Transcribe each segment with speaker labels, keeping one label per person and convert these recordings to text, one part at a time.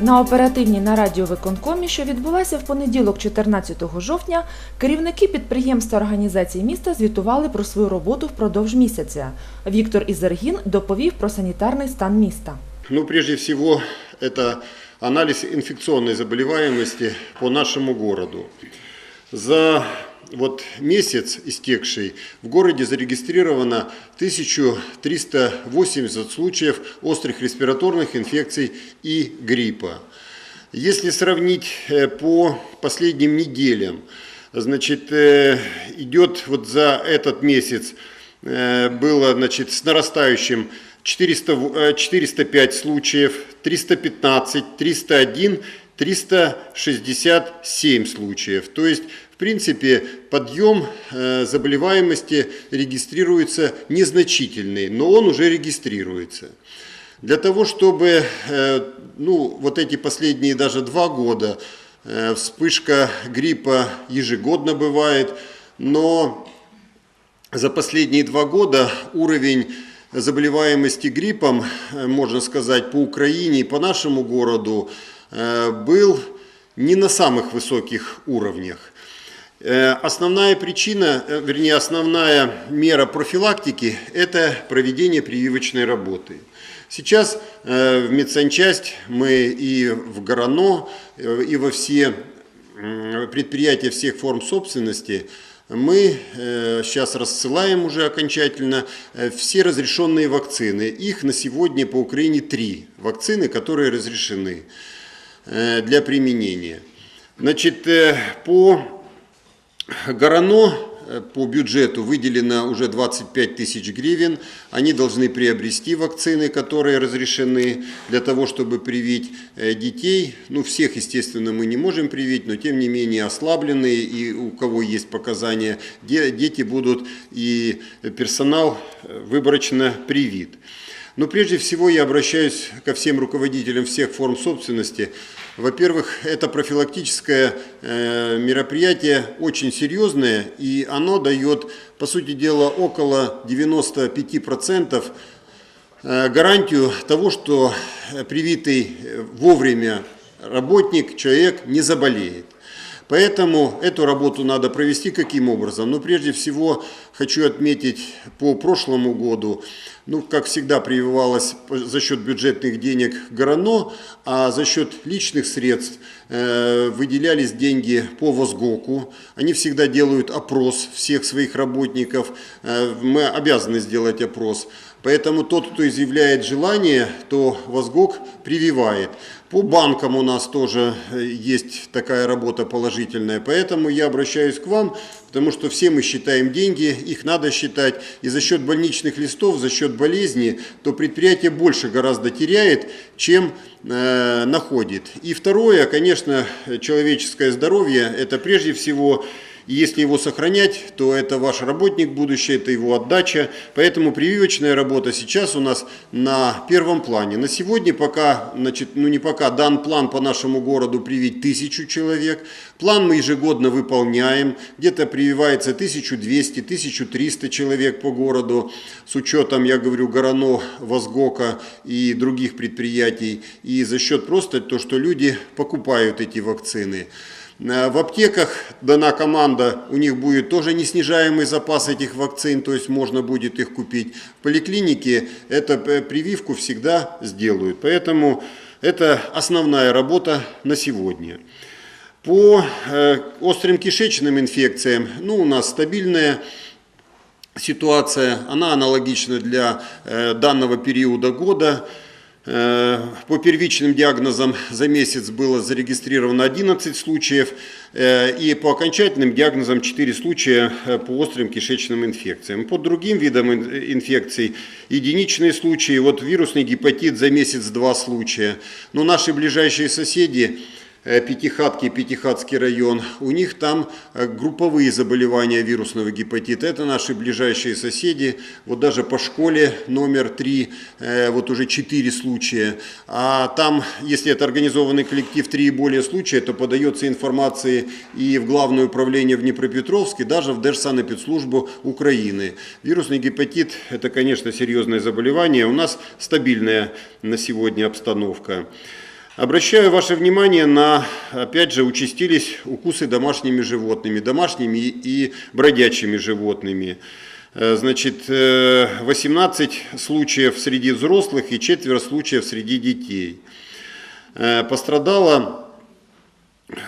Speaker 1: На оперативній нараді у виконкомі, що відбулася в понеділок, 14 жовтня, керівники підприємств та організацій міста звітували про свою роботу впродовж місяця. Віктор Ізергін доповів про санітарний стан міста.
Speaker 2: Ну, прежде всего, это анализ инфекционной заболеваемости по нашему городу. За вот месяц истекший в городе зарегистрировано 1380 случаев острых респираторных инфекций и гриппа. Если сравнить э, по последним неделям, значит, э, идет вот за этот месяц э, было значит, с нарастающим 400, э, 405 случаев, 315, 301, 367 случаев. То есть, в принципе, подъем э, заболеваемости регистрируется незначительный, но он уже регистрируется. Для того, чтобы э, ну, вот эти последние даже два года э, вспышка гриппа ежегодно бывает, но за последние два года уровень заболеваемости гриппом, можно сказать, по Украине и по нашему городу был не на самых высоких уровнях. Э, Основная причина, э, вернее, основная мера профилактики – это проведение прививочной работы. Сейчас э, в медсанчасть мы и в Горано, и во все предприятия всех форм собственности мы сейчас рассылаем уже окончательно все разрешенные вакцины. Их на сегодня по Украине три вакцины, которые разрешены для применения. Значит, по Горано э, по бюджету выделено уже 25 тысяч гривен. Они должны приобрести вакцины, которые разрешены для того, чтобы привить э, детей. Ну, всех, естественно, мы не можем привить, но тем не менее ослабленные и у кого есть показания, де- дети будут и персонал э, выборочно привит. Но прежде всего я обращаюсь ко всем руководителям всех форм собственности. Во-первых, это профилактическое э, мероприятие очень серьезное, и оно дает, по сути дела, около 95% э, гарантию того, что э, привитый вовремя работник, человек не заболеет. Поэтому эту работу надо провести каким образом? Ну, прежде всего, хочу отметить по прошлому году, ну, как всегда, прививалось за счет бюджетных денег Горано, а за счет личных средств э, выделялись деньги по Возгоку. Они всегда делают опрос всех своих работников. Э, мы обязаны сделать опрос. Поэтому тот, кто изъявляет желание, то Возгок прививает. По банкам у нас тоже э, есть такая работа положительная, поэтому я обращаюсь к вам, потому что все мы считаем деньги, их надо считать, и за счет больничных листов, за счет болезни, то предприятие больше гораздо теряет, чем э, находит. И второе, конечно, человеческое здоровье, это прежде всего и если его сохранять, то это ваш работник будущее, это его отдача. Поэтому прививочная работа сейчас у нас на первом плане. На сегодня пока, значит, ну не пока, дан план по нашему городу привить тысячу человек. План мы ежегодно выполняем. Где-то прививается 1200-1300 человек по городу. С учетом, я говорю, Горано, Возгока и других предприятий. И за счет просто то, что люди покупают эти вакцины. Э, В аптеках дана команда, у них будет тоже неснижаемый запас этих вакцин, то есть можно будет их купить. В поликлинике эту э, прививку всегда сделают, поэтому это основная работа на сегодня. По э, острым кишечным инфекциям, ну, у нас стабильная ситуация, она аналогична для данного периода года. Э, По первичным диагнозам за месяц было зарегистрировано 11 случаев, э, и по окончательным диагнозам 4 случая э, по острым кишечным инфекциям. По другим видам ин- инфекций единичные случаи, вот вирусный гепатит за месяц 2 случая. Но наши ближайшие соседи, Пятихатки, Пятихатский район, у них там э, групповые заболевания вирусного гепатита. Это наши ближайшие соседи. Вот даже по школе номер 3, вот уже 4 случая. А там, если это организованный коллектив 3 и более случая, то подается информация и в Главное управление в Днепропетровске, даже в Держсанэпидслужбу Украины. Вирусный гепатит – это, конечно, серьезное заболевание. У нас стабильная на сегодня обстановка. Обращаю ваше внимание на, опять же, участились укусы домашними животными, домашними и бродячими животными. Э, Значит, э, 18 случаев среди взрослых и четверо случаев среди детей. Э, Пострадало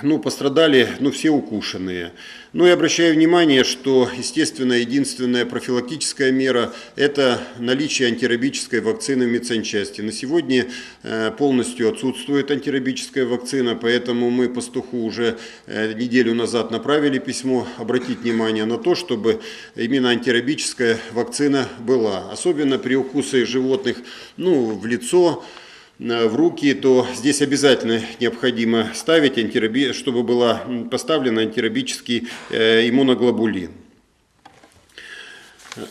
Speaker 2: ну, пострадали ну, все укушенные. Ну и обращаю внимание, что, естественно, единственная профилактическая мера – это наличие антирабической вакцины в медсанчасти. На сегодня э, полностью отсутствует антирабическая вакцина, поэтому мы пастуху уже э, неделю назад направили письмо обратить внимание на то, чтобы именно антирабическая вакцина была. Особенно при укусе животных ну, в лицо, в руки, то здесь обязательно необходимо ставить, антираби... чтобы была поставлена антирабический э, иммуноглобулин.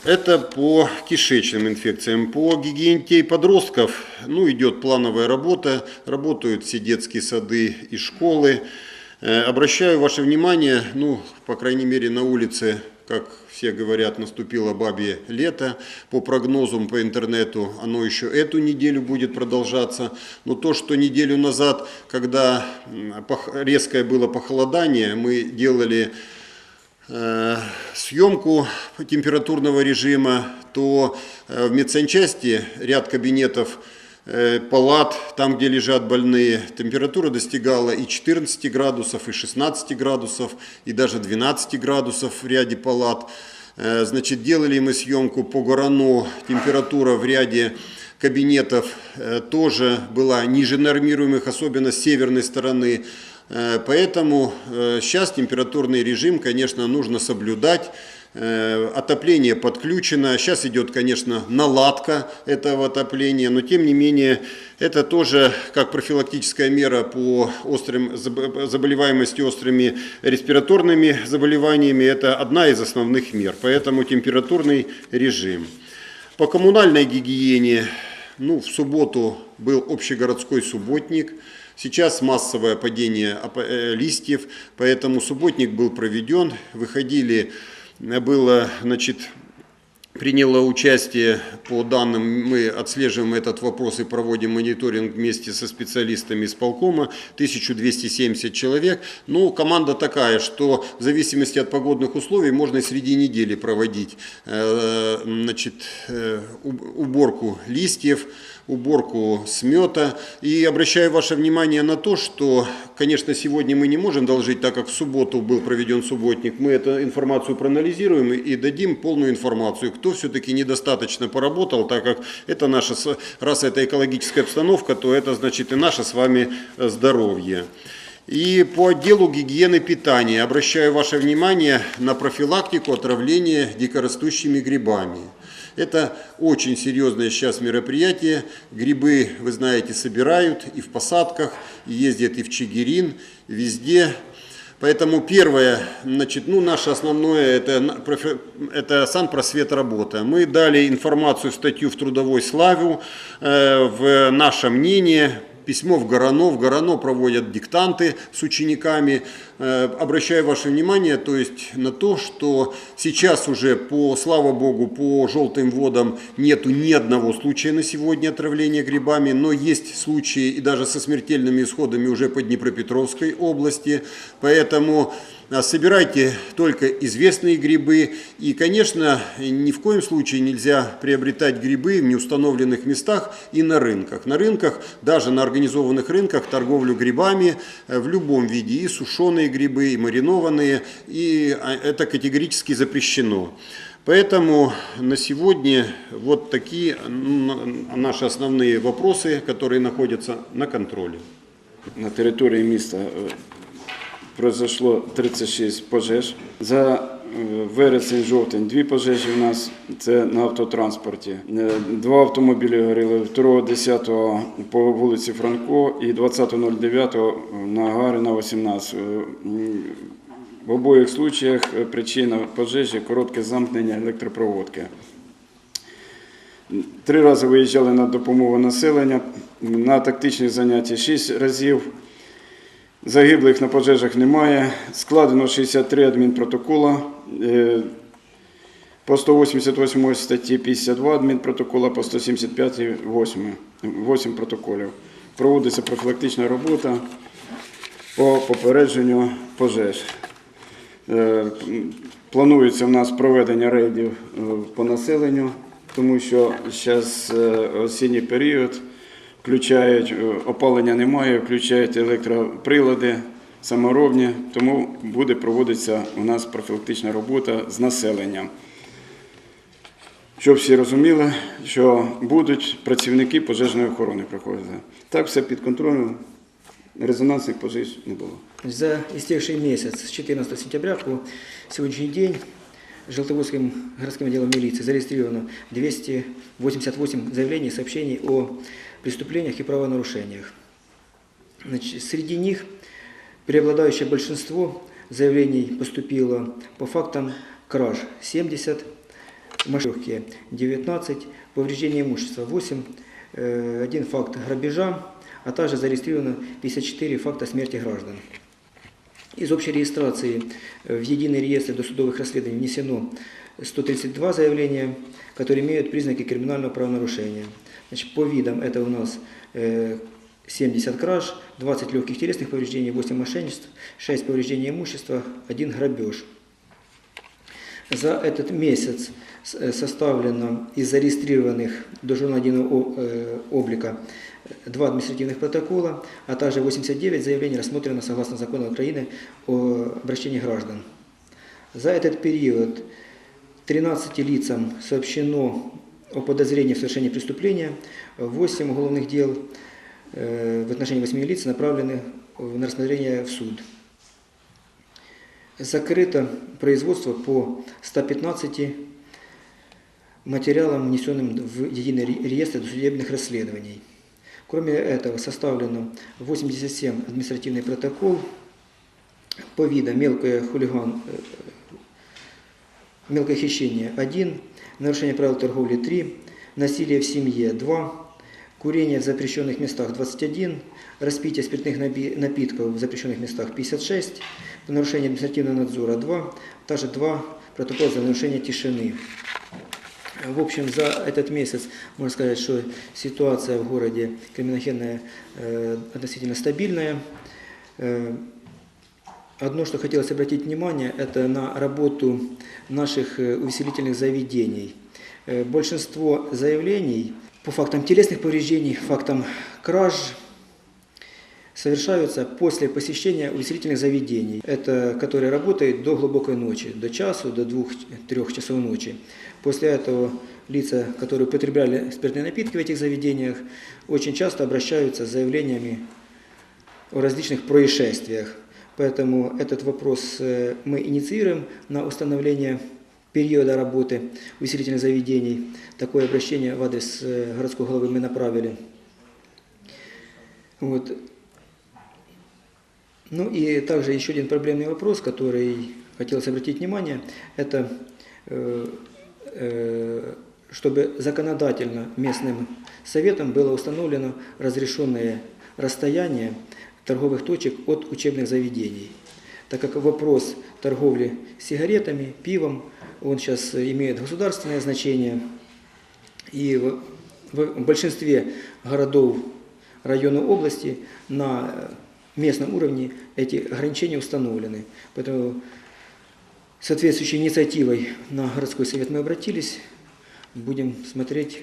Speaker 2: Это по кишечным инфекциям. По гигиене подростков ну, идет плановая работа, работают все детские сады и школы. Э, Обращаю ваше внимание, ну, по крайней мере, на улице как все говорят, наступило бабье лето. По прогнозам по интернету оно еще эту неделю будет продолжаться. Но то, что неделю назад, когда резкое было похолодание, мы делали э, съемку температурного режима, то э, в медсанчасти ряд кабинетов палат, там, где лежат больные, температура достигала и 14 градусов, и 16 градусов, и даже 12 градусов в ряде палат. Э, значит, делали мы съемку по Горано, температура в ряде кабинетов э, тоже была ниже нормируемых, особенно с северной стороны. Поэтому сейчас температурный режим, конечно, нужно соблюдать. Э, отопление подключено. Сейчас идет, конечно, наладка этого отопления, но тем не менее это тоже как профилактическая мера по острым заболеваемости острыми респираторными заболеваниями. Это одна из основных мер, поэтому температурный режим. По коммунальной гигиене, ну, в субботу был общегородской субботник. Сейчас массовое падение э, листьев, поэтому субботник был проведен. Выходили было, значит, приняло участие, по данным, мы отслеживаем этот вопрос и проводим мониторинг вместе со специалистами из полкома, 1270 человек. Ну, команда такая, что в зависимости от погодных условий можно среди недели проводить э, значит, э, уборку листьев, уборку смета. И обращаю ваше внимание на то, что, конечно, сегодня мы не можем должить, так как в субботу был проведен субботник, мы эту информацию проанализируем и дадим полную информацию, кто все-таки недостаточно поработал, так как это наша, раз это экологическая обстановка, то это значит и наше с вами э, здоровье. И по отделу гигиены питания обращаю ваше внимание на профилактику отравления дикорастущими грибами. Это очень серьезное сейчас мероприятие. Грибы, вы знаете, собирают и в посадках, и ездят и в Чигирин, везде. Поэтому первое, значит, ну, наше основное, это, это санпросвет работа. Мы дали информацию, статью в Трудовой Славу, э, в наше мнение, письмо в Горано. В Горано проводят диктанты с учениками. Э, обращаю ваше внимание то есть, на то, что сейчас уже, по, слава богу, по желтым водам нету ни одного случая на сегодня отравления грибами, но есть случаи и даже со смертельными исходами уже по Днепропетровской области. Поэтому собирайте только известные грибы. И, конечно, ни в коем случае нельзя приобретать грибы в неустановленных местах и на рынках. На рынках, даже на организованных рынках, торговлю грибами э, в любом виде. И сушеные грибы, и маринованные. И а, это категорически запрещено. Поэтому на сегодня вот такие наши основные вопросы, которые находятся на контроле.
Speaker 3: На території міста произошло 36 пожеж. За е, вересень-жовтень дві пожежі у нас це на автотранспорті. Е, Два автомобілі горіли 2.10 по вулиці Франко і 20.09 на Гарина 18. Е, В обох случаях причина пожежі коротке замкнення електропроводки. Три рази виїжджали на допомогу населення, на тактичні заняття 6 разів. Загиблих на пожежах немає. Складено 63 адмінпротокола. Е, По 188 статті 52 адмінпротокола, по 175 8, 8 протоколів. проводиться профілактична робота по попередженню пожеж. Е, Планується в нас проведення рейдів е, по населенню, тому що зараз осінній період включають е, опалення немає, включають електроприлади саморобні, тому буде проводитися у нас профілактична робота з населенням. Щоб всі розуміли, що будуть працівники пожежної охорони приходити. Так все під контролем, резонансних пожеж не було.
Speaker 4: За истекший месяц с 14 сентября по сегодняшний день Желтоводским городским отделом милиции зарегистрировано 288 заявлений и сообщений о преступлениях и правонарушениях. Значит, среди них преобладающее большинство заявлений поступило по фактам краж 70, машинки 19, повреждения имущества 8, э, один факт грабежа, а также зарегистрировано 54 факта смерти граждан. Из общей регистрации э, в единый реестр досудовых расследований внесено 132 заявления, которые имеют признаки криминального правонарушения. Значит, по видам это у нас э, 70 краж, 20 легких телесных повреждений, 8 мошенничеств, 6 повреждений имущества, 1 грабеж. За этот месяц э, составлено из зарегистрированных до журнала э, облика э, два административных протокола, а также 89 заявлений рассмотрено согласно закону Украины о обращении граждан. За этот период 13 лицам сообщено о подозрении в совершении преступления, 8 уголовных дел э, в отношении 8 лиц направлены на рассмотрение в суд. Закрыто производство по 115 материалам, внесенным в единый ре- реестр досудебных расследований. Кроме этого, составлено 87 административный протокол по видам мелкое хулиган, э, мелкое хищение 1, нарушение правил торговли 3, насилие в семье 2, курение в запрещенных местах 21, распитие спиртных напитков в запрещенных местах 56, нарушение административного надзора 2, также 2 протокола за нарушение тишины. В общем, за этот месяц можно сказать, что ситуация в городе криминогенная э, относительно стабильная. Э, Одно, что хотелось обратить внимание, это на работу наших э, увеселительных заведений. Э, Большинство заявлений по фактам телесных повреждений, фактам краж совершаются после посещения увеселительных заведений. Это которые работают до глубокой ночи, до часу, до двух-трех часов ночи. После этого лица, которые употребляли спиртные напитки в этих заведениях, очень часто обращаются с заявлениями о различных происшествиях. Поэтому этот вопрос э, мы инициируем на установление периода работы увеселительных заведений. Такое обращение в адрес э, городского головы мы направили. Вот. Ну и также еще один проблемный вопрос, который хотелось обратить внимание, это э, э, чтобы законодательно местным советом было установлено разрешенное расстояние торговых точек от учебных заведений. Так как вопрос торговли сигаретами, пивом, он сейчас имеет государственное значение, и в, большинстве городов района области на местном уровне эти ограничения установлены. Поэтому соответствующей инициативой на городской совет мы обратились. Будем смотреть,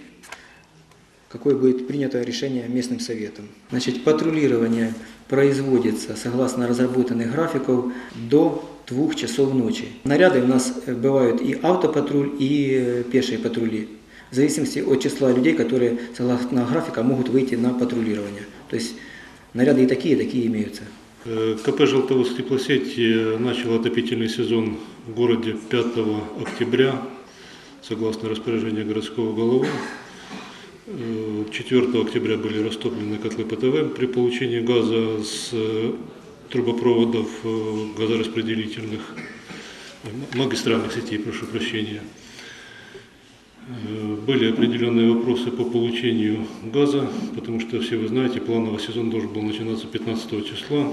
Speaker 4: какое будет принято решение местным советом. Значит, патрулирование производится согласно разработанных графиков до двух часов ночи. Наряды у нас э, бывают и автопатруль, и э, пешие патрули. В зависимости от числа людей, которые согласно графика могут выйти на патрулирование. То есть наряды и такие, и такие имеются.
Speaker 5: Э, КП «Желтоводск теплосеть» э, начал отопительный сезон в городе 5 октября, согласно распоряжению городского головы. Э, 4 октября были растоплены котлы ПТВ при получении газа с э, трубопроводов э, газораспределительных, э, магистральных сетей, прошу прощения. Э, Были определенные вопросы по получению газа, потому что все вы знаете, плановый сезон должен был начинаться 15 числа.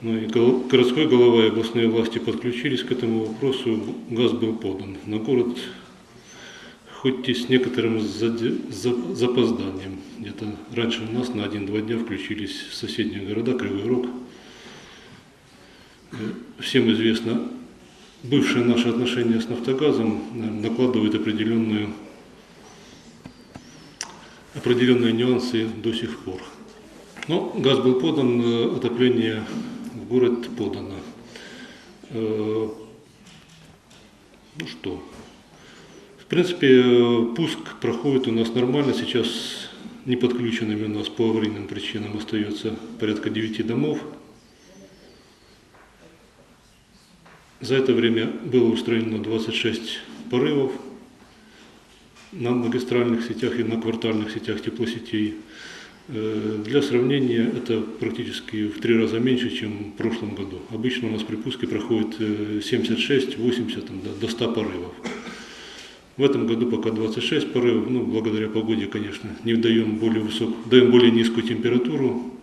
Speaker 5: Ну и городской голова и областные власти подключились к этому вопросу, газ был подан. На город хоть и с некоторым запозданием. Где-то раньше у нас на 1-2 дня включились соседние города, Кривой Рог. Э, Всем известно, бывшие наши отношения с «Нафтогазом» наверное, накладывают определенную, определенные нюансы до сих пор. Но газ был подан, э, отопление в город подано. Э, Ну что, в принципе, э, пуск проходит у нас нормально. Сейчас не подключенными у нас по аварийным причинам остается порядка 9 домов. За это время было устранено 26 порывов на магистральных сетях и на квартальных сетях теплосетей. Э, Для сравнения, это практически в три раза меньше, чем в прошлом году. Обычно у нас при пуске проходит э, 76-80 там, до- до 100 порывов. В этом году пока 26 порывов, ну, благодаря погоде, конечно, не даем более, высок, даем более низкую температуру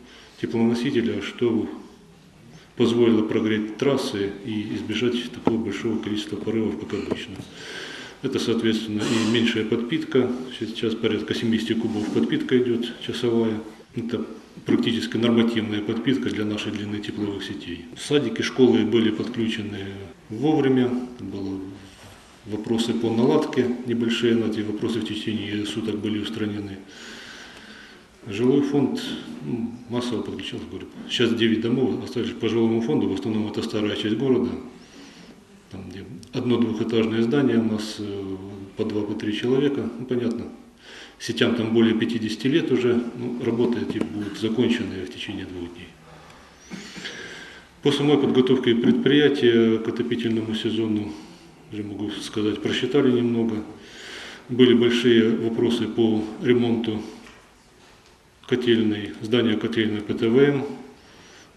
Speaker 5: теплоносителя, что позволило прогреть трассы и избежать такого большого количества порывов, как обычно. Это, соответственно, и меньшая подпитка. Сейчас порядка 70 кубов подпитка идет часовая. Это практически нормативная подпитка для нашей длины тепловых сетей. Садики, школы были подключены вовремя. Было вопросы по наладке небольшие, но эти вопросы в течение суток были устранены. Жилой фонд ну, массово подключался, говорю. Сейчас 9 домов остались по жилому фонду, в основном это старая часть города. Там, где одно-двухэтажное здание, у нас э, по два, по три человека, ну, понятно. Сетям там более 50 лет уже, ну, работы эти будут закончены в течение двух дней. По самой подготовке предприятия к отопительному сезону, уже могу сказать, просчитали немного. Были большие вопросы по ремонту котельной, здания котельной ПТВМ.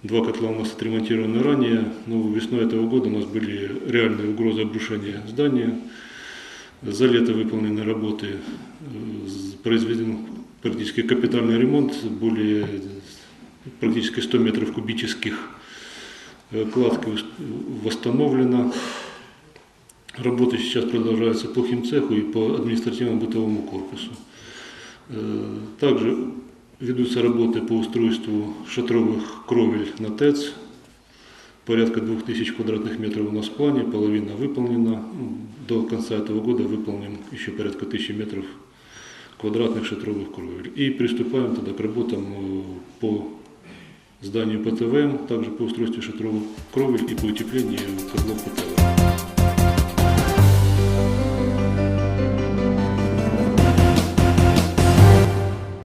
Speaker 5: Два котла у нас отремонтированы ранее, но весной этого года у нас были реальные угрозы обрушения здания. За лето выполнены работы, э, произведен практически капитальный ремонт, более практически 100 метров кубических э, кладки восстановлена. Работы сейчас продолжаются по химцеху и по административно-бытовому корпусу. Э, Также ведутся работы по устройству шатровых кровель на ТЭЦ. Порядка 2000 квадратных метров у нас в плане, половина выполнена. Ну, До конца этого года выполним еще порядка 1000 метров квадратных шатровых кровель. И приступаем тогда к работам э, по зданию ПТВМ, также по устройству шатровых кровель и по утеплению котлов ПТВ.